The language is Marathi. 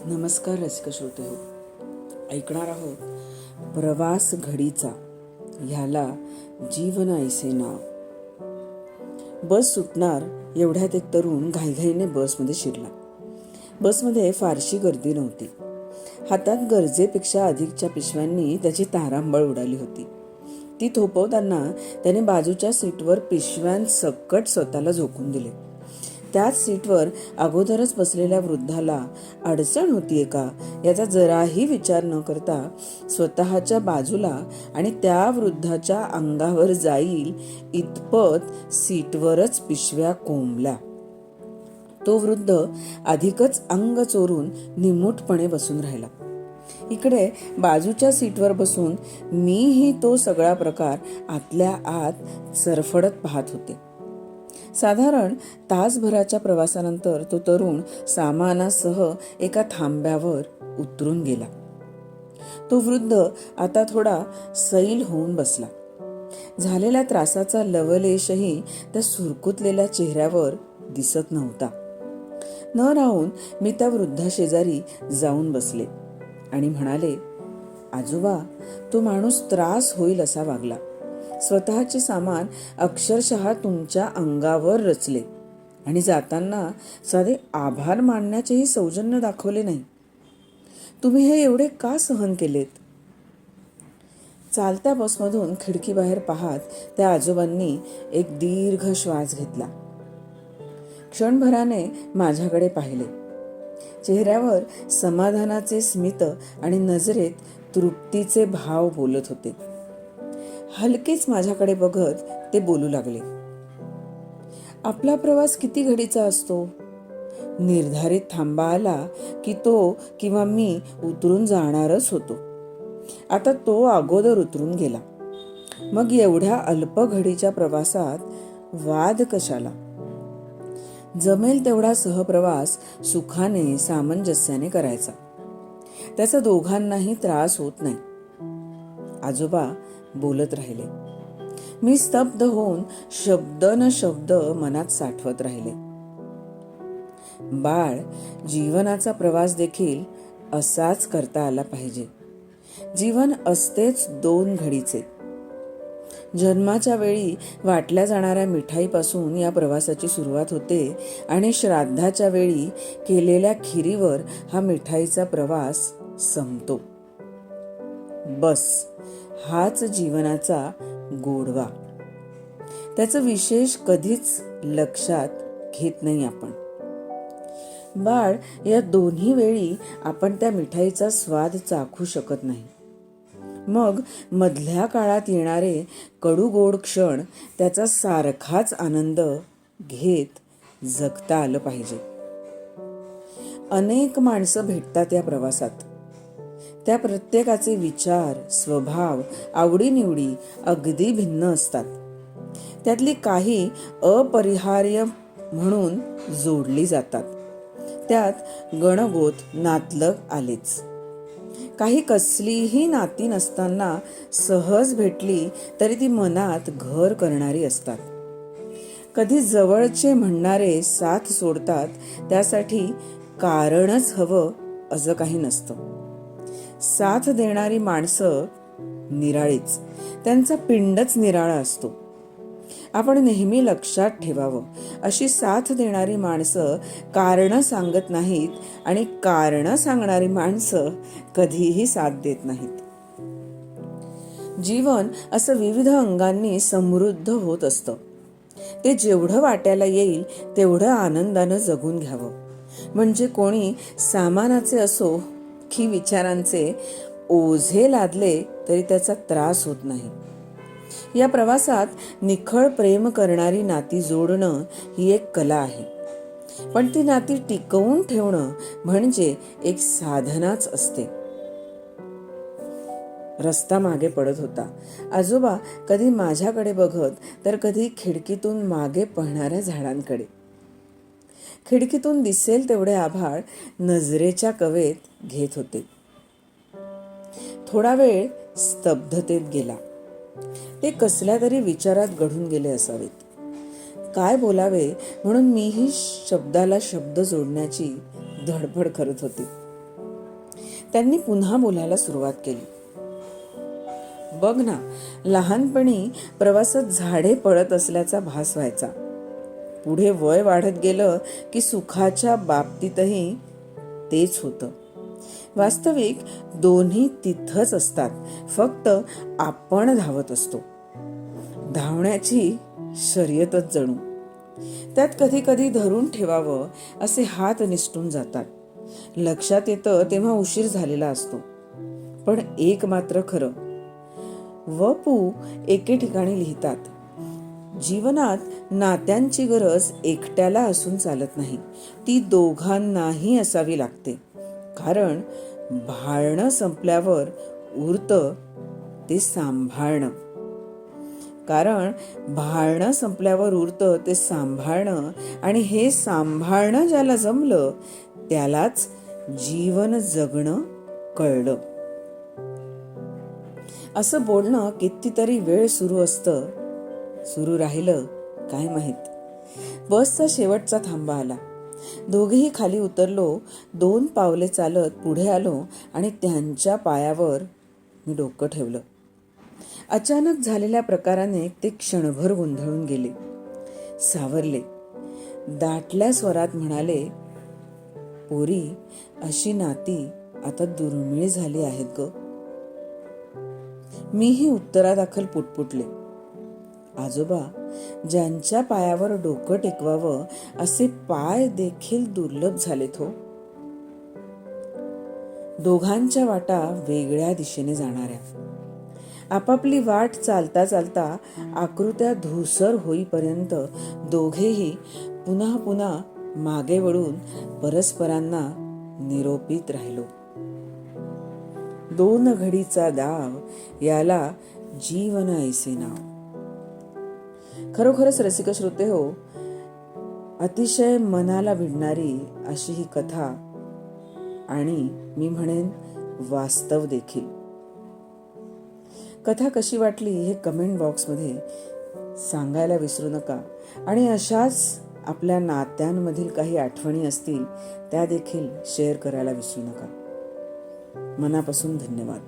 नमस्कार रसिक श्रोते हो? ऐकणार आहोत प्रवास घडीचा ह्याला जीवन ऐसे नाव. बस सुटणार एवढ्यात एक तरुण घाईघाईने बसमध्ये शिरला. बसमध्ये फारशी गर्दी नव्हती. हातात गरजेपेक्षा अधिकच्या पिशव्यांनी त्याची तारांबळ उडाली होती. ती थोपवताना त्याने बाजूच्या सीटवर पिशव्यांसकट स्वतःला झोकून दिले. त्याच सीटवर अगोदरच बसलेल्या वृद्धाला अडचण होतीये का याचा जराही विचार न करता स्वतःच्या बाजूला आणि त्या वृद्धाच्या अंगावर जाईल इतपत सीटवरच पिशव्या कोंबल्या. तो वृद्ध अधिकच अंग चोरून निमूटपणे बसून राहिला. इकडे बाजूच्या सीटवर बसून मीही तो सगळा प्रकार आतल्या आत सरफडत पाहत होते. साधारण तासभराच्या प्रवासानंतर तो तरुण सामानासह एका थांब्यावर उतरून गेला. तो वृद्ध आता थोडा सैल होऊन बसला. झालेल्या त्रासाचा लवलेशही त्या सुरकुतलेल्या चेहऱ्यावर दिसत नव्हता. न राहून मी त्या वृद्धाशेजारी जाऊन बसले आणि म्हणाले आजोबा तो माणूस त्रास होईल असा वागला. स्वतःचे सामान अक्षरशः तुमच्या अंगावर रचले. आणि जाताना साधे आभार मानण्याचेही सौजन्य दाखवले नाही. तुम्ही हे एवढे का सहन केलेत? चालत्या बसमधून खिडकीबाहेर पाहत त्या आजोबांनी एक दीर्घ श्वास घेतला. क्षणभराने माझ्याकडे पाहिले. चेहऱ्यावर समाधानाचे स्मित आणि नजरेत तृप्तीचे भाव बोलत होते. हलकेच माझ्याकडे बघत ते बोलू लागले. आपला प्रवास किती घडीचा असतो? निर्धारित थांबा आला की तो किंवा मी उतरून जाणारच होतो. आता तो अगोदर उतरून गेला. मग एवढ्या अल्प घडीच्या प्रवासात वाद कशाला? जमेल तेवढा सहप्रवास सुखाने सामंजस्याने करायचा. त्याचा दोघांनाही त्रास होत नाही. आजोबा बोलत राहिले. मी स्तब्ध होऊन शब्द न शब्द मनात साठवत राहिले. बाळ जीवनाचा प्रवास देखील असाच करता आला पाहिजे. जीवन असतेच दोन घडीचे. जन्माच्या वेळी वाटल्या जाणाऱ्या मिठाईपासून या प्रवासाची सुरुवात होते आणि श्राद्धाच्या वेळी केलेल्या खिरीवर हा मिठाईचा प्रवास संपतो. बस. हाच जीवनाचा गोडवा. त्याचं विशेष कधीच लक्षात घेत नाही आपण. बाळ या दोन्ही वेळी आपण त्या मिठाईचा स्वाद चाखू शकत नाही. मग मधल्या काळात येणारे कडू गोड क्षण त्याचा सारखाच आनंद घेत जगता आलं पाहिजे. अनेक माणसं भेटतात या प्रवासात. त्या प्रत्येकाचे विचार स्वभाव आवडीनिवडी अगदी भिन्न असतात. त्यातली काही अपरिहार्य म्हणून जोडली जातात. त्यात गणगोत नातलग आलेच. काही कसलीही नाती नसताना सहज भेटली तरी ती मनात घर करणारी असतात. कधी जवळचे म्हणणारे साथ सोडतात त्यासाठी कारणच हवं असं काही नसतं. साथ देणारी माणसं निराळीच. त्यांचा पिंडच निराळा असतो. आपण नेहमी लक्षात ठेवावं. अशी साथ देणारी माणसं कारणं सांगत नाहीत आणि कारणं सांगणारी माणसं कधीही साथ देत नाहीत. जीवन असं विविध अंगांनी समृद्ध होत असतं. ते जेवढं वाट्याला येईल तेवढं आनंदानं जगून घ्यावं. म्हणजे कोणी सामानाचे असो की विचारांचे ओझे लादले तरी त्याचा त्रास होत नाही. या प्रवासात निखळ प्रेम करणारी नाती जोडणं ही एक कला आहे. पण ती नाती टिकवून ठेवणं म्हणजे एक साधनाच असते. रस्ता मागे पडत होता. आजोबा कधी माझ्याकडे बघत तर कधी खिडकीतून मागे पळणाऱ्या झाडांकडे. खिडकीतून दिसेल तेवढे आभाळ नजरेच्या कवेत घेत होते. थोडा वेळ स्तब्धतेत गेला. ते कसल्या तरी विचारात घडून गेले असावेत. काय बोलावे म्हणून मीही शब्दाला शब्द जोडण्याची धडपड करत होती. त्यांनी पुन्हा बोलायला सुरुवात केली. बघ ना लहानपणी प्रवासात झाडे पळत असल्याचा भास व्हायचा. पुढे वय वाढत गेलं की सुखाच्या बाबतीतही तेच होतं. वास्तविक दोन्ही तिथंच असतात. फक्त आपण धावत असतो. धावण्याची शर्यतच जणू. त्यात कधी कधी धरून ठेवावं असे हात निसटून जातात. लक्षात येतं तेव्हा उशीर झालेला असतो. पण एक मात्र खरं. व पू एके ठिकाणी लिहितात. जीवनात नात्यांची गरज एकट्याला असून चालत नाही. ती दोघांनाही असावी लागते. कारण भाळणं संपल्यावर उरतं ते सांभाळणं. कारण भाळणं संपल्यावर उरतं ते सांभाळणं आणि हे सांभाळणं ज्याला जमलं त्यालाच जीवन जगणं कळलं. असं बोलणं कितीतरी वेळ सुरू असतं सुरू राहिलं काय माहीत? बसचा शेवटचा थांबा आला. दोघेही खाली उतरलो दोन पावले चालत पुढे आलो आणि त्यांच्या पायावर मी डोकं ठेवलं. अचानक झालेल्या प्रकाराने ते क्षणभर गोंधळून गेले. सावरले. दाटल्या स्वरात म्हणाले पोरी अशी नाती आता दुर्मिळ झाली आहेत ग. मीही उत्तरादाखल पुटपुटले. आजोबा ज्यांच्या पायावर डोकं टेकवावं असे पाय देखील दुर्लभ झालेत हो. दोघांच्या वाटा वेगळ्या दिशेने जाणाऱ्या. आपापली वाट चालता चालता आकृत्या धुसर होईपर्यंत दोघेही पुन्हा पुन्हा मागे वळून परस्परांना निरोपित राहिलो. दोन घडीचा दाव याला जीवन ऐसे नाव. खरोखरच रसिक श्रोते हो. अतिशय मनाला भिडणारी अशी ही कथा आणि मी म्हणेन वास्तव देखील. कथा कशी वाटली हे कमेंट बॉक्समध्ये सांगायला विसरू नका. आणि अशाच आपल्या नात्यांमधील काही आठवणी असतील त्या देखील शेअर करायला विसरू नका. मनापासून धन्यवाद.